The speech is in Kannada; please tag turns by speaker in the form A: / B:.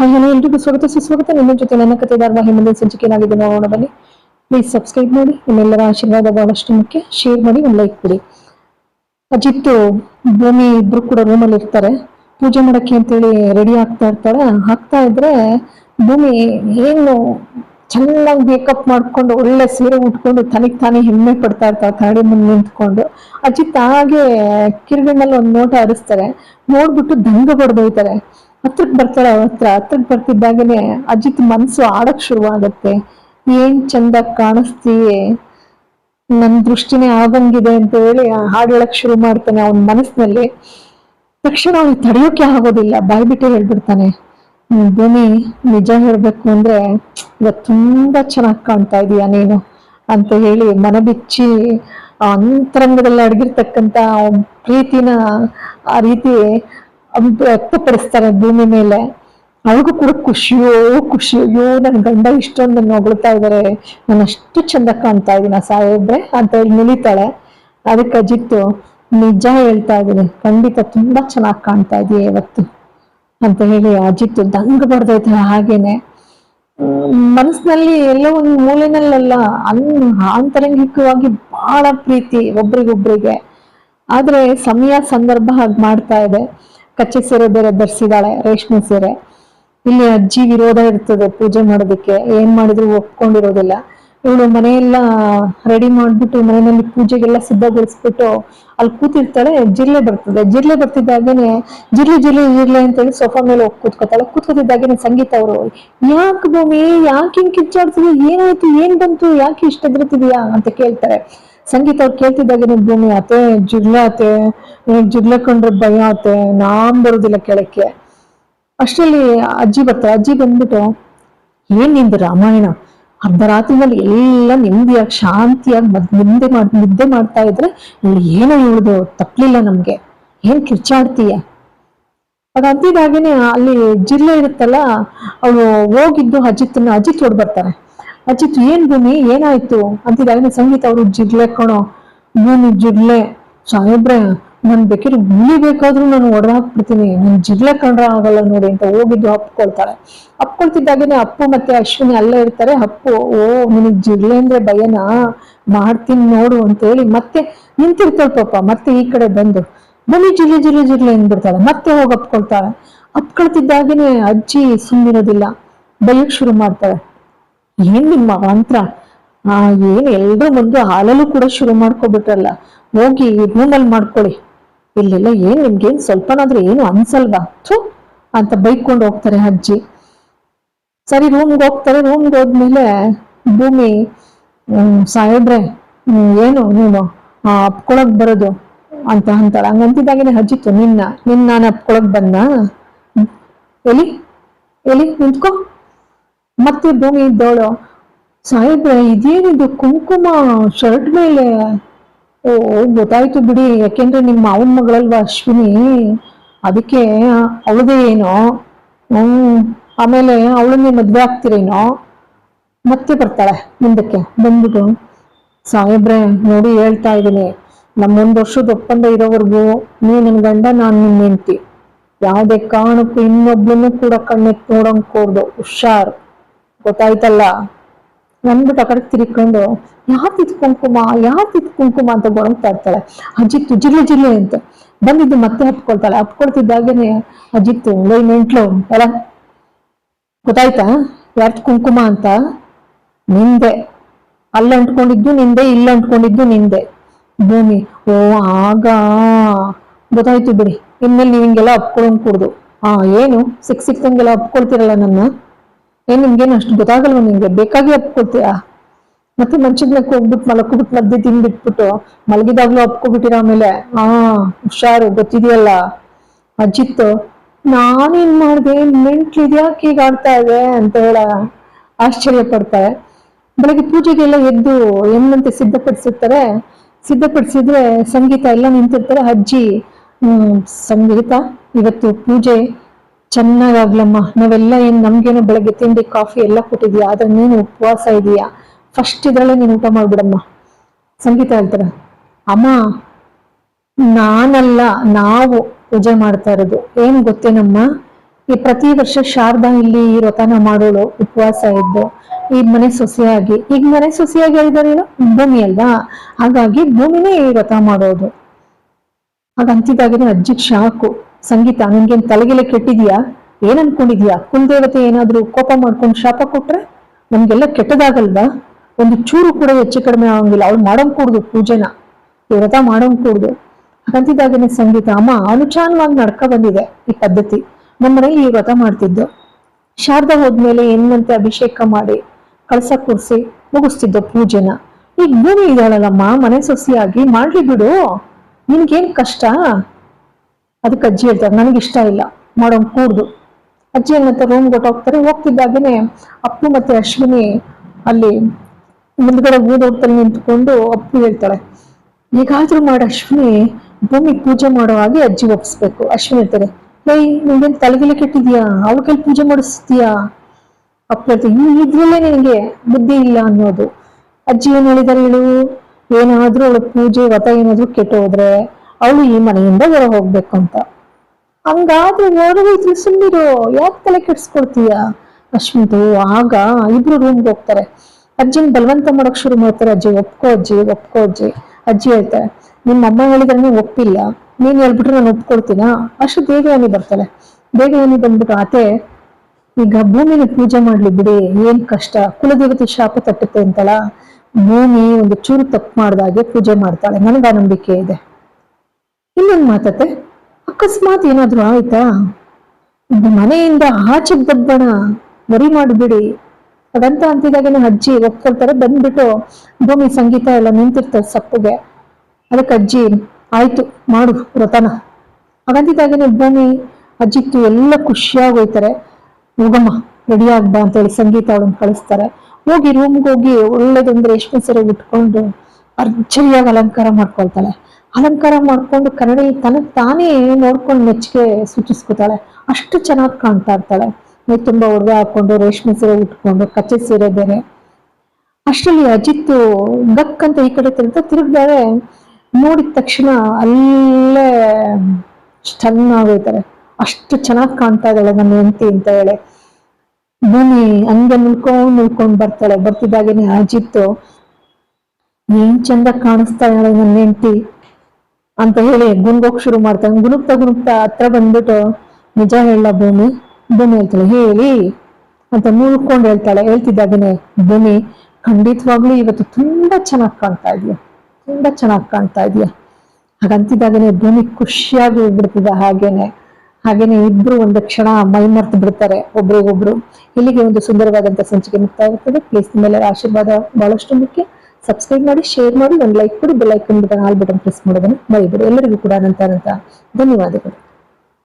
A: ಹಾಯ್ ಹಲೋ ಎಲ್ರಿಗೂ ಸ್ವಾಗತ. ಸುಸ್ವಾಗತ. ನಿಮ್ಮ ಜೊತೆ ನನ್ನ ಕಥೆದಾರ ಧಾರಾವಾಹಿ ಮುಂದಿನ ಸಂಚಿಕೆ ಬನ್ನಿ ಪ್ಲೀಸ್ ಸಬ್ಸ್ಕ್ರೈಬ್ ಮಾಡಿ. ನಿಮ್ಮೆಲ್ಲರ ಆಶೀರ್ವಾದ ಬಹಳಷ್ಟು ಮುಖ್ಯ. ಶೇರ್ ಮಾಡಿ ಒಂದು ಲೈಕ್ ಕೊಡಿ. ಅಜಿತ್, ಭೂಮಿ ಇಬ್ರು ಕೂಡ ರೂಮಲ್ಲಿ ಇರ್ತಾರೆ. ಪೂಜೆ ಮಾಡಕ್ಕೆ ಅಂತೇಳಿ ರೆಡಿ ಆಗ್ತಾ ಇರ್ತಾಳೆ ಹಾಕ್ತಾ ಇದ್ರೆ ಭೂಮಿ ಏನು ಚೆನ್ನಾಗಿ ಮೇಕಪ್ ಮಾಡ್ಕೊಂಡು ಒಳ್ಳೆ ಸೀರೆ ಉಟ್ಕೊಂಡು ತನಗ್ ತಾನೇ ಹೆಮ್ಮೆ ಪಡ್ತಾ ಇರ್ತಾರೆ ತಾಡಿ ಮುಂದೆ ನಿಂತ್ಕೊಂಡು. ಅಜಿತ್ ಹಾಗೆ ಕಿರುಗಣ್ಣಲ್ಲಿ ಒಂದು ನೋಟ ಹರಿಸ್ತಾರೆ. ನೋಡ್ಬಿಟ್ಟು ದಂಗ ಬಡ್ದೋಯ್ತಾರೆ ಹತ್ರಕ್ ಬರ್ತಾಳೆ ಅವ್ರ ಹತ್ರ. ಹತ್ರಕ್ ಬರ್ತಿದ್ದಾಗನೆ ಅಜಿತ್ ಮನಸ್ಸು ಆಡಕ್ ಶುರುವಾಗತ್ತೆ ಏನ್ ಚಂದ ಕಾಣಿಸ್ತೀಯೇ? ನನ್ ದೃಷ್ಟಿನೇ ಆಗಂಗಿದೆ ಅಂತ ಹೇಳಿ ಹಾಡು ಹೇಳಕ್ ಶುರು ಮಾಡ್ತಾನೆ ಅವನ ಮನಸ್ಸಿನಲ್ಲಿ ತಕ್ಷಣ ಅವ್ನು ತಡೆಯೋಕೆ ಆಗೋದಿಲ್ಲ. ಬಾಯ್ಬಿಟ್ಟೆ ಹೇಳ್ಬಿಡ್ತಾನೆ. ಭೂಮಿ, ನಿಜ ಹೇಳ್ಬೇಕು ಅಂದ್ರೆ ಇವತ್ತು ತುಂಬಾ ಚೆನ್ನಾಗ್ ಕಾಣ್ತಾ ಇದೀಯ ನೀನು? ಅಂತ ಹೇಳಿ ಮನ ಬಿಚ್ಚಿ ಅಂತರಂಗದಲ್ಲಿ ಅಡಗಿರ್ತಕ್ಕಂತ ಪ್ರೀತಿನ ಆ ರೀತಿ ವ್ಯಕ್ತಪಡಿಸ್ತಾರೆ ಭೂಮಿ ಮೇಲೆ. ಅವ್ರಿಗೂ ಕೂಡ ಖುಷಿಯೋ ಖುಷಿ ಅಯ್ಯೋ ನನ್ನ ಗಂಡ ಇಷ್ಟೊಂದು ಹೊಗಳ್ತಾ ಇದಾರೆ. ನಾನು ಅಷ್ಟು ಚಂದ ಕಾಣ್ತಾ ಇದೀನ ಸಾಹೇಬ್ರೆ ಅಂತ ಹೇಳಿ ನಿಲಿತಾಳೆ ಅದಕ್ಕೆ ಅಜಿತ್ತು ನಿಜ ಹೇಳ್ತಾ ಇದೀನಿ ಖಂಡಿತ ತುಂಬಾ ಚೆನ್ನಾಗಿ ಕಾಣ್ತಾ ಇದೀಯ ಇವತ್ತು? ಅಂತ ಹೇಳಿ ಅಜಿತ್ತು ದಂಗ ಬಡ್ದೈತೆ ಹಾಗೇನೆ. ಮನಸ್ಸಿನಲ್ಲಿ ಎಲ್ಲೋ ಒಂದು ಮೂಲೆನಲ್ಲೆಲ್ಲ ಅನ್ ಆಂತರಂಗಿಕವಾಗಿ ಬಹಳ ಪ್ರೀತಿ ಒಬ್ರಿಗೊಬ್ರಿಗೆ. ಆದ್ರೆ ಸಮಯ, ಸಂದರ್ಭ ಹಾಗೆ ಮಾಡ್ತಾ ಇದೆ. ಕಚ್ಚೆ ಸೀರೆ ಬೇರೆ ಧರಿಸಿದಾಳೆ, ರೇಷ್ಮೆ ಸೀರೆ. ಇಲ್ಲಿ ಅಜ್ಜಿ ವಿರೋಧ ಇರ್ತದೆ ಪೂಜೆ ಮಾಡೋದಕ್ಕೆ. ಏನ್ ಮಾಡಿದ್ರು ಒಪ್ಕೊಂಡಿರೋದಿಲ್ಲ. ಇವಳು ಮನೆಯೆಲ್ಲ ರೆಡಿ ಮಾಡ್ಬಿಟ್ಟು ಮನೆಯಲ್ಲಿ ಪೂಜೆಗೆಲ್ಲ ಸಿದ್ಧಗೊಳಿಸ್ಬಿಟ್ಟು ಅಲ್ಲಿ ಕೂತಿರ್ತಾಳೆ ಜಿರ್ಲೆ ಬರ್ತದೆ. ಜಿರ್ಲೆ ಬರ್ತಿದ್ದಾಗೇನೆ ಜಿರ್ಲೆ ಜಿರ್ಲೆ ಜಿರ್ಲೆ ಅಂತೇಳಿ ಸೋಫಾ ಮೇಲೆ ಹೋಗಿ ಕೂತ್ಕೋತಾಳೆ ಕೂತ್ಕೋತಿದ್ದಾಗೇನೆ ಸಂಗೀತ ಅವರು. ಯಾಕೆ ಭೂಮಿ? ಯಾಕೆ ಹಿಂಗ್ ಕಿಚ್ಚಾಡ್ತಿದ್ಯಾ ಏನಾಯ್ತು? ಏನ್ ಬಂತು? ಯಾಕೆ ಇಷ್ಟ ಅಂತ ಕೇಳ್ತಾರೆ. ಸಂಗೀತ ಅವ್ರು ಕೇಳ್ತಿದ್ದಾಗೇನೆ ಭೂಮಿ ಆತೆ, ಜಿಗ್ಲ ಆತೆ, ನಿನಗ್ ಜಿಗ್ಲ ಕಂಡ್ರೆ ಭಯ ಆತೆ, ನಾನ್ ಬರೋದಿಲ್ಲ ಕೆಳಕ್ಕೆ. ಅಷ್ಟರಲ್ಲಿ ಅಜ್ಜಿ ಬರ್ತಾರೆ. ಅಜ್ಜಿ ಬಂದ್ಬಿಟ್ಟು, ಏನ್ ನಿಂದು ರಾಮಾಯಣ? ಅರ್ಧ ರಾತ್ರಿನಲ್ಲಿ ಎಲ್ಲ ನೆಮ್ಮದಿಯಾಗಿ, ಶಾಂತಿಯಾಗಿ ಮದ್ ನಿದ್ದೆ ಮಾಡ್, ನಿದ್ದೆ ಮಾಡ್ತಾ ಇದ್ರೆ ಇಲ್ಲಿ ಏನೋ ಹೇಳುದು ತಪ್ಪಲಿಲ್ಲ ನಮ್ಗೆ. ಏನ್ ಕಿರ್ಚಾಡ್ತೀಯ? ಅದ್ ಅಲ್ಲಿ ಜಿಲ್ಲೆ ಇರುತ್ತಲ್ಲ, ಅವಳು ಹೋಗಿದ್ದು ಅಜಿತ್ನ, ಅಜಿತ್ ಹೊಡ್ ಬರ್ತಾರೆ. ಅಜಿತ್, ಏನ್ ಭೂಮಿ? ಏನಾಯ್ತು? ಅಂತಿದ್ದಾಗ ಸಂಗೀತ. ಅವರು, ಜಿರ್ಲೆ ಕಣೋ, ಭೂಮಿ ಜಿರ್ಲೆ. ಸಾಹೇಬ್ರೆ, ನನ್ ಬೇಕಿದ್ರೆ ಗುಳಿ ಬೇಕಾದ್ರೂ ನಾನು ಹಾಕ್ಬಿಡ್ತೀನಿ. ನನ್ ಜಿರ್ಲೆ ಕಣ್ರ, ಆಗಲ್ಲ ನೋಡಿ ಅಂತ ಹೋಗಿದ್ದು ಅಪ್ಕೊಳ್ತಾಳೆ. ಅಪ್ಕೊಳ್ತಿದ್ದಾಗೇನೆ ಅಪ್ಪು ಮತ್ತೆ ಅಶ್ವಿನಿ ಅಲ್ಲೇ ಇರ್ತಾರೆ. ಅಪ್ಪು, ಓ, ನಿನಗ್ ಜಿರ್ಲೆ ಅಂದ್ರೆ ಭಯನಾ? ಮಾಡ್ತೀನಿ ನೋಡು ಅಂತ ಹೇಳಿ ಮತ್ತೆ ನಿಂತಿರ್ತಾಳೆ ಪಾಪ. ಮತ್ತೆ ಈ ಕಡೆ ಬಂದು ಬನ್ನಿ ಜಿರ್ಲೆ ಜಿರ್ಲೆ ಜಿರ್ಲೆ ಅಂದ್ಬಿಡ್ತಾಳೆ. ಮತ್ತೆ ಹೋಗಿ ಅಪ್ಕೊಳ್ತಾಳೆ. ಅಪ್ಕೊಳ್ತಿದ್ದಾಗೇನೆ ಅಜ್ಜಿ ಸುಮ್ಮನಿರೋದಿಲ್ಲ ಬೈಯಕ್ ಶುರು ಮಾಡ್ತಾಳೆ ಏನ್ ನಿಮ್ಮ ಮಂತ್ರ? ಆ, ಏನ್ ಎಲ್ರ ಮುಂದೆ ಹಾಲಲ್ಲೂ ಕೂಡ ಶುರು ಮಾಡ್ಕೊಬಿಟ್ರಲ್ಲ. ಹೋಗಿ ರೂಮಲ್ಲಿ ಮಾಡ್ಕೊಳ್ಳಿ. ಇಲ್ಲೆಲ್ಲ ಏನ್, ನಿಮ್ಗೇನ್ ಸ್ವಲ್ಪನಾದ್ರೂ ಏನು ಅನ್ಸಲ್ವಾ? ಥು, ಅಂತ ಬೈಕೊಂಡು ಹೋಗ್ತಾರೆ ಅಜ್ಜಿ. ಸರಿ ರೂಮ್ಗೆ ಹೋಗ್ತಾರೆ. ರೂಮ್ಗೆ ಹೋದ್ಮೇಲೆ ಭೂಮಿ ಸಾಹೇಬ್ರೆ ಏನು ನೀವು ಅಪ್ಕೊಳಕ್ ಬರೋದು ಅಂತ ಅಂತಾಳೆ. ಹಂಗಂತಿದ್ದಾಗೇನೆ ಹಜ್ಜಿತ್ತು ನಿನ್ನ ನಿನ್ನ ನಾನು ಅಪ್ಕೊಳಕ್ ಬಂದ ಎಲ್ಲಿ ಎಲ್ಲಿ ನಿಂತ್ಕೋ. ಮತ್ತೆ ಭೂಮಿ ಇದ್ದವಳು ಸಾಹೇಬ್ರೆ, ಇದೇನಿದು ಕುಂಕುಮ ಶರ್ಟ್ ಮೇಲೆ? ಓ, ಗೊತ್ತಾಯ್ತು ಬಿಡಿ, ಯಾಕೆಂದ್ರೆ ನಿಮ್ಮ ಮಾವನ ಮಗಳಲ್ವಾ ಅಶ್ವಿನಿ? ಅದಕ್ಕೆ ಅವಳದೇ ಏನೋ? ಹ್ಮ್, ಆಮೇಲೆ ಅವಳನ್ನೇ ಮದ್ವೆ ಆಗ್ತಿರೇನೋ? ಮತ್ತೆ ಬರ್ತಾಳೆ ಮುಂದಕ್ಕೆ, ಬಂದ್ಬಿಟ್ಟು. ಸಾಹೇಬ್ರೆ, ನೋಡಿ ಹೇಳ್ತಾ ಇದ್ದೀನಿ. ನಮ್ಮ ಒಂದ್ ವರ್ಷದ ಒಪ್ಪಂದ ಇರೋವರೆಗೂ ನೀ ನನ್ ಗಂಡ, ನಾನು ನಿನ್ನ ಹೆಂಡ್ತಿ. ಯಾವುದೇ ಕಾರಣಕ್ಕೂ ಇನ್ನೊಬ್ಬನು ಕೂಡ ಕಣ್ಣೆತ್ತಿ ನೋಡಂಗ್ ಕೋರ್ದು. ಹುಷಾರ್. ಗೊತ್ತಾಯ್ತಲ್ಲ? ನನ್ಬಿಟ್ಟು ಆ ಕಡೆ ತಿರ್ಕೊಂಡು ಯಾತಿದ್ ಕುಂಕುಮ? ಯಾತಿದ್ ಕುಂಕುಮ? ಅಂತ ಗೊಣಗ್ತಾ ಇರ್ತಾಳೆ. ಅಜಿತ್ತು, ಜಿಲ್ಲೆ ಜಿಲ್ಲೆ ಅಂತ. ಬಂದಿದ್ದು ಮತ್ತೆ ಹಪ್ಕೊಳ್ತಾಳೆ ಹಪ್ಕೊಳ್ತಿದ್ದಾಗೇನೆ ಅಜಿತ್ತು, ಲೈ ನೆಂಟ್ಲು ಅಲ್ಲ ಗೊತ್ತಾಯ್ತಾ? ಯಾರ್ದು ಕುಂಕುಮ ಅಂತ? ನಿಂದೆ. ಅಲ್ಲಿ ಅಂಟ್ಕೊಂಡಿದ್ದು ನಿಂದೆ, ಇಲ್ಲಿ ಅಂಟ್ಕೊಂಡಿದ್ದು ನಿಂದೆ. ಭೂಮಿ. ಓ, ಆಗ. ಗೊತ್ತಾಯ್ತು ಬಿಡಿ. ಇನ್ಮೇಲೆ ನೀವು ಹಿಂಗೆಲ್ಲ ಅಪ್ಕೊಳಂಗ್ ಕೂಡ್ದು. ಆ, ಏನು? ಸಿಕ್ ಸಿಕ್ತಂಗೆಲ್ಲ ಅಪ್ಕೊಳ್ತಿರಲ್ಲ ನನ್ನ? ಏನ್ ನಿಮ್ಗೇನು ಅಷ್ಟು ಗೊತ್ತಾಗಲ್ವ ನಿಮ್ಗೆ ಬೇಕಾಗಿ ಅಪ್ಕೊಳ್ತೀಯಾ ಮತ್ತೆ ಮಂಚದ ಮೇಲೆ ಹೋಗ್ಬಿಟ್ಟು ಮಲಕೋಬಿಟ್ಟು ಮದ್ದೆ ತಿಂದ್ಬಿಟ್ಬಿಟ್ಟು ಮಲಗಿದಾಗ್ಲೂ ಅಪ್ಕೋಬಿಟ್ಟಿರ ಆಮೇಲೆ ಹಾ ಹುಷಾರು, ಗೊತ್ತಿದೆಯಲ್ಲ? ಅಜಿತ್, ನಾನೇನ್ ಮಾಡ್ದೆ? ಮೆಂಟ್ಲಿದ್ಯಾಕೆ ಹೀಗೆ ಆಡ್ತಾ ಇದೆ ಅಂತ ಹೇಳ ಆಶ್ಚರ್ಯ ಪಡ್ತಾರೆ ಬೆಳಗ್ಗೆ ಪೂಜೆಗೆಲ್ಲ ಎದ್ದು ಹೆಣ್ಣಂತೆ ಸಿದ್ಧಪಡಿಸಿರ್ತಾರೆ. ಸಿದ್ಧಪಡಿಸಿದ್ರೆ ಸಂಗೀತ ಎಲ್ಲ ನಿಂತಿರ್ತಾರೆ. ಅಜ್ಜಿ, ಹ್ಮ್, ಸಂಗೀತ, ಇವತ್ತು ಪೂಜೆ. ಚೆನ್ನಾಗಾಗ್ಲಮ್ಮ, ನಾವೆಲ್ಲ ಏನ್ ನಮ್ಗೇನೋ ಬೆಳಗ್ಗೆ ತಿಂಡಿ, ಕಾಫಿ ಎಲ್ಲ ಕೊಟ್ಟಿದ್ಯಾ? ಆದ್ರೆ ನೀನು ಉಪವಾಸ ಇದೀಯಾ? ಫಸ್ಟ್ ಇದ್ರಲ್ಲೇ ನೀನು ಊಟ ಮಾಡ್ಬಿಡಮ್ಮ. ಸಂಗೀತ ಹೇಳ್ತಾರೆ. ಅಮ್ಮ, ನಾನಲ್ಲ, ನಾವು ಪೂಜೆ ಮಾಡ್ತಾ ಇರೋದು. ಏನ್ ಗೊತ್ತೇನಮ್ಮ? ಈ ಪ್ರತಿ ವರ್ಷ ಶಾರದಾ ಇಲ್ಲಿ ಈ ವ್ರತನ ಮಾಡೋಳು, ಉಪವಾಸ ಇದ್ದು, ಈ ಮನೆ ಸೊಸೆಯಾಗಿ. ಈಗ ಮನೆ ಸೊಸೆಯಾಗಿ ಹೇಳಿದಾರೇನು ಭೂಮಿ ಅಲ್ವಾ? ಹಾಗಾಗಿ ಭೂಮಿನೇ ಈ ವ್ರತ ಮಾಡೋದು. ಅಜ್ಜಿಗೆ ಅಜ್ಜಿಗ್ ಶಾಕು. ಸಂಗೀತ, ನಿನ್ಗೇನ್ ತಲೆಗೆಲೆ ಕೆಟ್ಟಿದ್ಯಾ? ಏನ್ ಅನ್ಕೊಂಡಿದ್ಯಾ ಕುಲದೇವತೆ ಏನಾದ್ರೂ ಕೋಪ ಮಾಡ್ಕೊಂಡು ಶಾಪ ಕೊಟ್ರೆ ನಮ್ಗೆಲ್ಲ ಕೆಟ್ಟದಾಗಲ್ವಾ? ಒಂದು ಚೂರು ಕೂಡ ಹೆಚ್ಚು ಕಡಿಮೆ ಆಗಂಗಿಲ್ಲ. ಅವ್ಳು ಮಾಡೋಂಗ್ ಕೂಡ್ದು ಪೂಜೆನ. ಈ ವ್ರತ ಮಾಡೋಂಗ್ ಕೂಡ್ದು. ಹಾಗಂತಿದ್ದಾಗೇನೆ ಸಂಗೀತ. ಅಮ್ಮ, ಅನುಚಾನವಾಗಿ ನಡ್ಕ ಬಂದಿದೆ ಈ ಪದ್ಧತಿ. ನಮ್ಮ ಮನೇಲಿ ಈ ವ್ರತ ಮಾಡ್ತಿದ್ದು. ಶಾರದಾ ಹೋದ್ಮೇಲೆ ಎನ್ನಂತೆ ಅಭಿಷೇಕ ಮಾಡಿ ಕಳಸ ಕೂರಿಸಿ ಮುಗಿಸ್ತಿದ್ದ ಪೂಜೆನ. ಈಗ ಭೂಮಿ ಇದ್ದಾಳಲ್ಲಮ್ಮ, ಮನೆ ಸೊಸಿಯಾಗಿ. ಮಾಡ್ಲಿ ಬಿಡು. ನಿನ್ಗೇನ್ ಕಷ್ಟ? ಅದಕ್ಕೆ ಅಜ್ಜಿ ಹೇಳ್ತಾರೆ ನನಗೆ ಇಷ್ಟ ಇಲ್ಲ, ಮಾಡೋನ್ ಕೂಡ್ದು. ಅಜ್ಜಿ ಏನಂತ ರೂಮ್ ಹೋಗ್ತಾರೆ ಹೋಗ್ತಿದ್ದಾಗೇನೆ ಅಪ್ಪು ಮತ್ತೆ ಅಶ್ವಿನಿ ಅಲ್ಲಿ ಮುಂದ್ಗಡೆ ಊದೋಟದಲ್ಲಿ ನಿಂತ್ಕೊಂಡು ಅಪ್ಪು ಹೇಳ್ತಾಳೆ ಈಗಾದ್ರೂ ಮಾಡಿ ಅಶ್ವಿನಿ, ಭೂಮಿ ಪೂಜೆ ಮಾಡೋ ಹಾಗೆ ಅಜ್ಜಿ ಒಪ್ಪಿಸ್ಬೇಕು ಅಶ್ವಿನಿ ಹೇಳ್ತಾರೆ ಏಯ್ ನಿಂಗೇನು ತಲೆಗೆಲೆ ಕೆಟ್ಟಿದ್ಯಾ ಅವ್ರ ಕೈಲಿ ಪೂಜೆ ಮಾಡಿಸ್ತೀಯಾ ಅಪ್ಪ ಹೇಳ್ತಾರೆ ಈ ಇದ್ರಲ್ಲೇ ನಿನಗೆ ಬುದ್ಧಿ ಇಲ್ಲ ಅನ್ನೋದು. ಅಜ್ಜಿ ಏನ್ ಹೇಳಿದಾರೆ ಹೇಳು, ಏನಾದ್ರೂ ಅವಳ ಪೂಜೆ ವತ ಏನಾದ್ರೂ ಕೆಟ್ಟು ಹೋದ್ರೆ ಅವಳು ಈ ಮನೆಯಿಂದ ಹೊರ ಹೋಗ್ಬೇಕು ಅಂತ ಹಂಗಾದ್ರೆ ಹೊರಗೋಯ್ತು ಸುಮ್ಮನಿರು ಯಾಕೆ ತಲೆ ಕೆಡ್ಸ್ಕೊಳ್ತೀಯ ಅಶ್ವಿಂತು ಆಗ ಇಬ್ರು ರೂಮ್ಗೆ ಹೋಗ್ತಾರೆ. ಅಜ್ಜಿನ ಬಲವಂತ ಮಾಡಕ್ ಶುರು ಮಾಡ್ತಾರೆ, ಅಜ್ಜಿ ಒಪ್ಕೋ ಅಜ್ಜಿ ಒಪ್ಕೋ ಅಜ್ಜಿ. ಅಜ್ಜಿ ಹೇಳ್ತಾರೆ, ನಿಮ್ಮ ಅಮ್ಮ ಹೇಳಿದ್ರೆ ಒಪ್ಪಿಲ್ಲ. ನೀನ್ ಹೇಳ್ಬಿಟ್ರೆ ನಾನು ಒಪ್ಕೊಳ್ತೀನಾ ಅಷ್ಟು ದೇವಯಾನಿ ಬರ್ತಾಳೆ ದೇವಯಾನಿ ಬಂದ್ಬಿಟ್ಟು ಆತೆ, ಈಗ ಭೂಮಿನ ಪೂಜೆ ಮಾಡ್ಲಿ ಬಿಡಿ, ಏನ್ ಕಷ್ಟ? ಕುಲದೇವತೆ ಶಾಪ ತಟ್ಟುತ್ತೆ ಅಂತಲ್ಲ. ಭೂಮಿ ಒಂದು ಚೂರು ತಪ್ಪು ಮಾಡ್ದಾಗೆ ಪೂಜೆ ಮಾಡ್ತಾಳೆ. ನನಗ ನಂಬಿಕೆ ಇದೆ. ಇನ್ನೊಂದು ಮಾತತ್ತೆ? ಅಕಸ್ಮಾತ್ ಏನಾದ್ರೂ ಆಯ್ತಾ? ಮನೆಯಿಂದ ಆಚೆ ದಬ್ಬಣ ಮರಿ ಮಾಡಿಬಿಡಿ. ಅದಂತ ಅಂತಿದಾಗೇನೆ ಅಜ್ಜಿ ಒಪ್ಕೊಳ್ತಾರೆ. ಬಂದ್ಬಿಟ್ಟು ಭೂಮಿ ಸಂಗೀತ ಎಲ್ಲ ನಿಂತಿರ್ತಾರೆ ಸಪ್ಪಗೆ. ಅದಕ್ಕೆ ಅಜ್ಜಿ, ಆಯ್ತು, ಮಾಡು ವ್ರತನ. ಹಾಗಂತಿದ್ದಾಗೇನೆ ಭೂಮಿ ಅಜ್ಜಿತ್ತು ಎಲ್ಲ ಖುಷಿಯಾಗಿ ಹೋಯ್ತಾರೆ. ಹೋಗಮ್ಮ ರೆಡಿ ಆಗ್ಬಾ ಅಂತೇಳಿ ಸಂಗೀತ ಅವಳನ್ನ ಕಳಿಸ್ತಾರೆ. ಹೋಗಿ ರೂಮ್ಗೆ ಹೋಗಿ ಒಳ್ಳೇದೊಂದು ರೇಷ್ಮೆ ಸೀರೆ ಉಟ್ಕೊಂಡು ಅರ್ಜರಿಯಾಗಿ ಅಲಂಕಾರ ಮಾಡ್ಕೊಳ್ತಾಳೆ. ಅಲಂಕಾರ ಮಾಡ್ಕೊಂಡು ಕನ್ನಡಿ ತನಗ್ ತಾನೇ ನೋಡ್ಕೊಂಡು ಮೆಚ್ಚುಗೆ ಸೂಚಿಸ್ಕೊತಾಳೆ. ಅಷ್ಟು ಚೆನ್ನಾಗಿ ಕಾಣ್ತಾ ಇರ್ತಾಳೆ. ಮೈ ತುಂಬ ಒಡವೆ ಹಾಕೊಂಡು, ರೇಷ್ಮೆ ಸೀರೆ ಉಟ್ಕೊಂಡು, ಕಚ್ಚೆ ಸೀರೆ ಬೇರೆ. ಅಷ್ಟರಲ್ಲಿ ಅಜಿತ್ ಗಕ್ ಅಂತ ಈ ಕಡೆ ತಿರುಗ್ತಾ ತಿರುಗ್ದಾರೆ. ನೋಡಿದ ತಕ್ಷಣ ಅಲ್ಲೇ ಸ್ಟನ್ ಆಗೋಯ್ತಾರೆ. ಅಷ್ಟು ಚೆನ್ನಾಗಿ ಕಾಣ್ತಾ ಇದ್ದಾಳೆ ನನ್ನ ಹೆಂಡತಿ ಅಂತ ಹೇಳಿ. ಭೂಮಿ ಹಂಗೆ ಮುಳ್ಕೊಂಡು ನಿಲ್ಕೊಂಡು ಬರ್ತಾಳೆ. ಬರ್ತಿದ್ದಾಗೇನೆ ಅಜಿತ್. ಏನ್ ಚಂದ ಕಾಣಿಸ್ತಾ ಇದ್ದಾಳೆ ನನ್ನ ಹೆಂಡತಿ. ಅಂತ ಹೇಳಿ ಗುನ್ಗೋಕ್ ಶುರು ಮಾಡ್ತಾನೆ. ಗುನುಗ್ತಾ ಗುನುಗ್ತಾ ಹತ್ರ ಬಂದ್ಬಿಟ್ಟು ನಿಜ ಹೇಳ ಭೂಮಿ? ಭೂಮಿ ಹೇಳ್ತಾಳೆ ಹೇಳಿ ಅಂತ ಮುಳ್ಕೊಂಡು ಹೇಳ್ತಾಳೆ. ಹೇಳ್ತಿದ್ದಾಗೇನೆ ಭೂಮಿ, ಖಂಡಿತವಾಗ್ಲೂ ಇವತ್ತು ತುಂಬಾ ಚೆನ್ನಾಗಿ ಕಾಣ್ತಾ ಇದೀಯ? ತುಂಬಾ ಚೆನ್ನಾಗಿ ಕಾಣ್ತಾ ಇದೆಯಾ? ಹಾಗಂತಿದ್ದಾಗನೆ ಭೂಮಿ ಖುಷಿಯಾಗಿ ಹೋಗ್ಬಿಡ್ತಿದ್ದ ಹಾಗೇನೆ. ಹಾಗೇನೆ ಇಬ್ರು ಒಂದು ಕ್ಷಣ ಮೈ ಮರ್ತು ಬಿಡ್ತಾರೆ. ಒಬ್ರಿಗೊಬ್ರು. ಇಲ್ಲಿಗೆ ಒಂದು ಸುಂದರವಾದಂತ ಸಂಚಿಕೆ ಮುಕ್ತಾಯ ಪ್ಲೇಸ್ ಮೇಲೆ ಆಶೀರ್ವಾದ ಬಹಳಷ್ಟು ಮುಖ್ಯ. ಸಬ್ಸ್ಕ್ರೈಬ್ ಮಾಡಿ ಶೇರ್ ಮಾಡಿ, ಒಂದು ಲೈಕ್ ಕೊಡಿ bell icon button all button press ಮಾಡೋದನ್ನ ಮರಿಬೇಡಿ. ಎಲ್ಲರಿಗೂ ಕೂಡ ಅನಂತ ಅನಂತ ಧನ್ಯವಾದಗಳು.